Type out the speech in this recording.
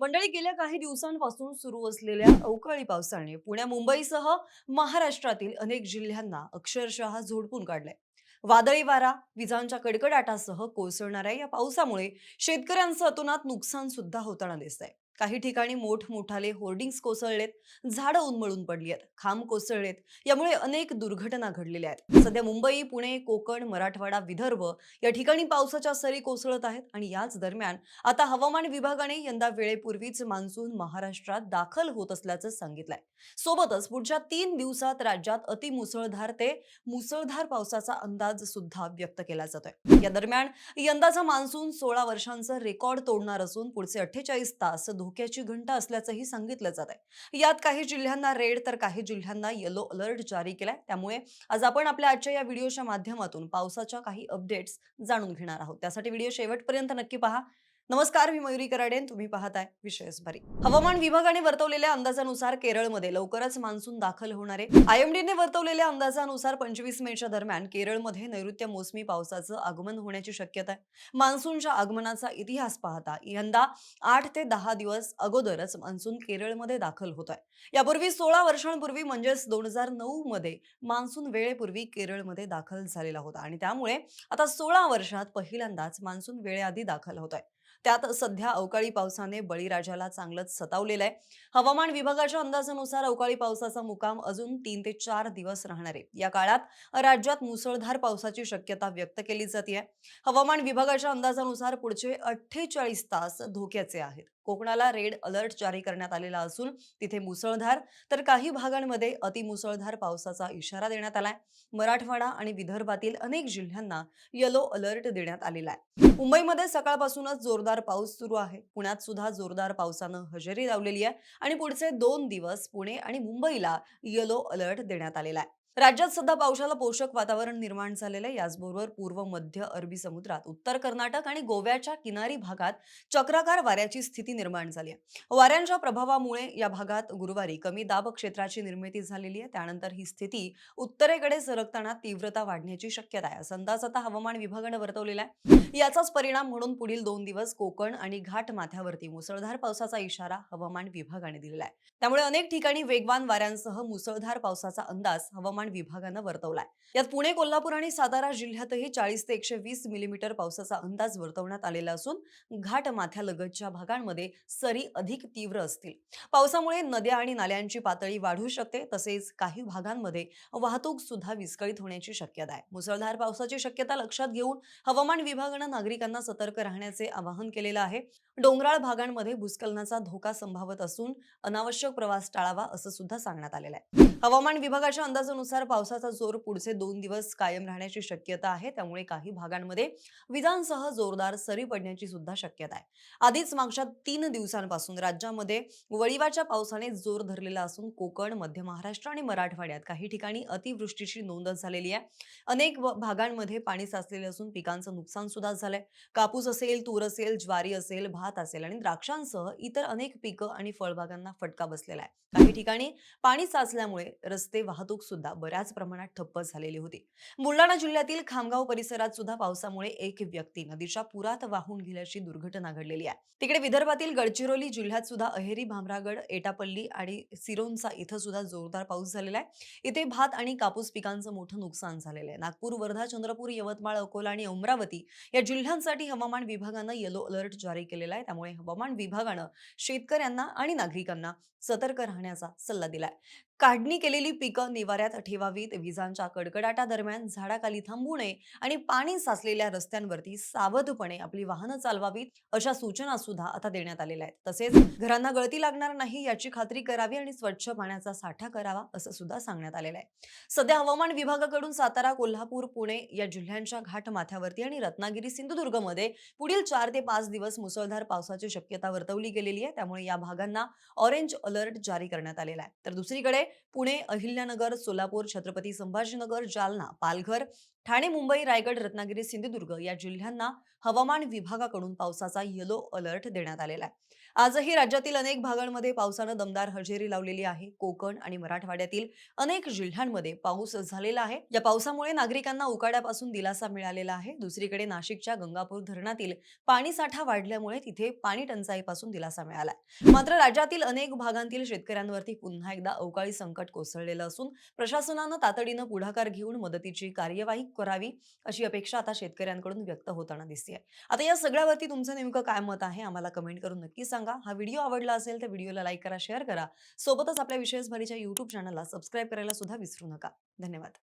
मंडळी गेल्या काही दिवसांपासून सुरू असलेल्या अवकाळी पावसाने पुण्या मुंबईसह महाराष्ट्रातील अनेक जिल्ह्यांना अक्षरशः झोडपून काढलंय. वादळी वारा विजांच्या कडकडाटासह कोसळणाऱ्या या पावसामुळे शेतकऱ्यांचं अतोनात नुकसान सुद्धा होताना दिसतंय. काही ठिकाणी मोठमोठाले होर्डिंग्स कोसळलेत झाडं उन्मळून पडली आहेत खांब कोसळलेत यामुळे अनेक दुर्घटना घडलेल्या आहेत. सध्या मुंबई पुणे कोकण मराठवाडा विदर्भ या ठिकाणी पावसाच्या सरी कोसळत आहेत आणि याच दरम्यान आता हवामान विभागाने यंदा वेळेपूर्वीच मान्सून महाराष्ट्रात दाखल होत असल्याचं सांगितलंय. सोबतच पुढच्या तीन दिवसात राज्यात अतिमुसळधार ते मुसळधार पावसाचा अंदाज सुद्धा व्यक्त केला जातोय. या दरम्यान यंदाचा मान्सून सोळा वर्षांचं रेकॉर्ड तोडणार असून पुढचे अठ्ठेचाळीस तास धोक्याची घंटा असल्याचंही सांगितलं जात आहे. यात काही जिल्ह्यांना रेड तर काही जिल्ह्यांना येलो अलर्ट जारी केलाय. त्यामुळे आज आपण आपल्या आजच्या या व्हिडिओच्या माध्यमातून पावसाच्या काही अपडेट्स जाणून घेणार आहोत. त्यासाठी व्हिडिओ शेवटपर्यंत नक्की पहा. नमस्कार मी मयुरी कराडेन तुम्ही पाहताय विशेष भरी हवामान विभागाने वर्तवलेल्या अंदाजानुसार केरळमध्ये लवकरच मान्सून दाखल होणार आहे. आयएमडीने वर्तवलेल्या अंदाजानुसार पंचवीस मेच्या दरम्यान केरळमध्ये नैऋत्य मोसमी पावसाचं आगमन होण्याची शक्यता आहे. मान्सूनच्या आगमनाचा इतिहास पाहता यंदा आठ ते दहा दिवस अगोदरच मान्सून केरळमध्ये दाखल होत आहे यापूर्वी सोळा वर्षांपूर्वी म्हणजेच दोन हजार नऊ मध्ये मान्सून वेळेपूर्वी केरळमध्ये दाखल झालेला होता आणि त्यामुळे आता सोळा वर्षात पहिल्यांदाच मान्सून वेळेआधी दाखल होत आहे त्यात सध्या अवकाळी पावसाने बळीराजाला चांगलंच सतावलेलं आहे. हवामान विभागाच्या अंदाजानुसार अवकाळी पावसाचा मुकाम अजून तीन ते चार दिवस राहणार आहे. या काळात राज्यात मुसळधार पावसाची शक्यता व्यक्त केली जाते हवामान विभागाच्या अंदाजानुसार पुढचे अठ्ठेचाळीस तास धोक्याचे आहेत. कोकणाला रेड अलर्ट जारी करण्यात आलेला असून तिथे मुसळधार तर काही भागांमध्ये अतिमुसळधार पावसाचा इशारा देण्यात आलाय. मराठवाडा आणि विदर्भातील अनेक जिल्ह्यांना येलो अलर्ट देण्यात आलेला आहे. मुंबईमध्ये सकाळपासूनच जोरदार पाऊस सुरू आहे. पुण्यात सुद्धा जोरदार पावसानं हजेरी लावलेली आहे आणि पुढचे दोन दिवस पुणे आणि मुंबईला येलो अलर्ट देण्यात आलेला आहे. राज्यात सध्या पावसाला पोषक वातावरण निर्माण झालेलं आहे. याचबरोबर पूर्व मध्य अरबी समुद्रात उत्तर कर्नाटक आणि गोव्याच्या किनारी भागात चक्राकार वाऱ्याची स्थिती निर्माण झाली आहे. वाऱ्यांच्या प्रभावामुळे या भागात गुरुवारी कमी दाब क्षेत्राची निर्मिती झालेली आहे. त्यानंतर ही स्थिती उत्तरेकडे सरकताना तीव्रता वाढण्याची शक्यता आहे. असा अंदाज आता हवामान विभागानं वर्तवलेला आहे. याचाच परिणाम म्हणून पुढील दोन दिवस कोकण आणि घाट माथ्यावरती मुसळधार पावसाचा इशारा हवामान विभागाने दिलेला आहे. त्यामुळे अनेक ठिकाणी वेगवान वाऱ्यांसह मुसळधार पावसाचा अंदाज हवामान विभागानं वर्तवलाय. यात पुणे कोल्हापूर आणि सातारा जिल्ह्यातही चाळीस ते एकशे वीस मिलीमीटर पावसाचा अंदाज वर्तवण्यात आलेला असून घाट माथ्यालगतच्या भागांमध्ये सरी अधिक तीव्र असतील. पावसामुळे नद्या आणि नाल्यांची पातळी वाढू शकते तसेच काही भागांमध्ये वाहतूक सुद्धा विस्कळीत होण्याची शक्यता आहे. मुसळधार पावसाची शक्यता लक्षात घेऊन हवामान विभागानं नागरिकांना सतर्क राहण्याचे आवाहन केलेलं आहे. डोंगराळ भागांमध्ये भूस्खलनाचा धोका संभावत असून अनावश्यक प्रवास टाळावा असं सुद्धा सांगण्यात आलेलं आहे. हवामान विभागाच्या अंदाजानुसार पावसाचा जोर पुढचे दोन दिवस कायम राहण्याची शक्यता आहे. त्यामुळे काही भागांमध्ये विजांसह जोरदार सरी पडण्याची सुद्धा शक्यता आहे. आधीच मागच्या तीन दिवसांपासून राज्यामध्ये वळीवाच्या पावसाने जोर धरलेला असून कोकण मध्य महाराष्ट्र आणि मराठवाड्यात काही ठिकाणी अतिवृष्टीची नोंद झालेली आहे. अनेक भागांमध्ये पाणी साचलेले असून पिकांचं नुकसान सुद्धा झालंय. कापूस असेल तूर असेल ज्वारी असेल भात असेल आणि द्राक्षांसह इतर अनेक पिकं आणि फळबागांना फटका बसलेला आहे. काही ठिकाणी पाणी साचल्यामुळे रस्ते वाहतूक सुद्धा बऱ्याच प्रमाणात ठप्प झालेली होती. बुलढाणा जिल्ह्यातील खामगाव परिसरात सुद्धा पावसामुळे एक व्यक्ती नदीच्या पुरात वाहून गेल्याची दुर्घटना घडलेली आहे. तिकडे विदर्भातील गडचिरोली जिल्ह्यात सुद्धा अहेरी भामरागड एटापल्ली आणि सिरोंचा इथं सुद्धा जोरदार पाऊस झालेला आहे. इथे भात आणि कापूस पिकांचं मोठं नुकसान झालेलं आहे. नागपूर वर्धा चंद्रपूर यवतमाळ अकोला आणि अमरावती या जिल्ह्यांसाठी हवामान विभागानं येलो अलर्ट जारी केलेला आहे. त्यामुळे हवामान विभागानं शेतकऱ्यांना आणि नागरिकांना सतर्क राहण्याचा सल्ला दिलाय. काढणी केलेली पिकं निवाऱ्यात ठेवावीत. विजांच्या कडकडाटादरम्यान झाडाखाली थांबू नये आणि पाणी साचलेल्या रस्त्यांवरती सावधपणे आपली वाहनं चालवावीत अशा सूचना सुद्धा आता देण्यात आलेल्या आहेत. तसेच घरांना गळती लागणार नाही याची खात्री करावी आणि स्वच्छ पाण्याचा साठा करावा असं सुद्धा सांगण्यात आलेलं आहे. सध्या हवामान विभागाकडून सातारा कोल्हापूर पुणे या जिल्ह्यांच्या घाट माथ्यावरती आणि रत्नागिरी सिंधुदुर्गमध्ये पुढील चार ते पाच दिवस मुसळधार पावसाची शक्यता वर्तवली गेलेली आहे. त्यामुळे या भागांना ऑरेंज अलर्ट जारी करण्यात आलेला आहे. तर दुसरीकडे पुणे अहिल्यानगर सोलापूर छत्रपती संभाजीनगर जालना पालघर ठाणे मुंबई रायगड रत्नागिरी सिंधुदुर्ग या जिल्ह्यांना हवामान विभागाकडून पावसाचा येलो अलर्ट देण्यात आलेला आहे. आजही राज्यातील अनेक भागांमध्ये पावसानं दमदार हजेरी लावलेली आहे. कोकण आणि मराठवाड्यातील अनेक जिल्ह्यांमध्ये पाऊस झालेला आहे. या पावसामुळे नागरिकांना उकाड्यापासून दिलासा मिळालेला आहे. दुसरीकडे नाशिकच्या गंगापूर धरणातील पाणीसाठा वाढल्यामुळे तिथे पाणी टंचाईपासून दिलासा मिळालाय मात्र राज्यातील अनेक भागांतील शेतकऱ्यांवरती पुन्हा एकदा अवकाळी संकट कोसळलेलं असून प्रशासनानं तातडीनं पुढाकार घेऊन मदतीची कार्यवाही करावी अशी अपेक्षा आता शेतकऱ्यांकडून व्यक्त होताना दिसते आता या सगळ्यावरती तुमचं नेमकं काय मत आहे आम्हाला कमेंट करून नक्की सांगा. हा व्हिडिओ आवडला असेल तर व्हिडिओला लाईक करा शेअर करा. सोबतच आपल्या विशेष भरीच्या युट्यूब चॅनलला सबस्क्राईब करायला सुद्धा विसरू नका. धन्यवाद.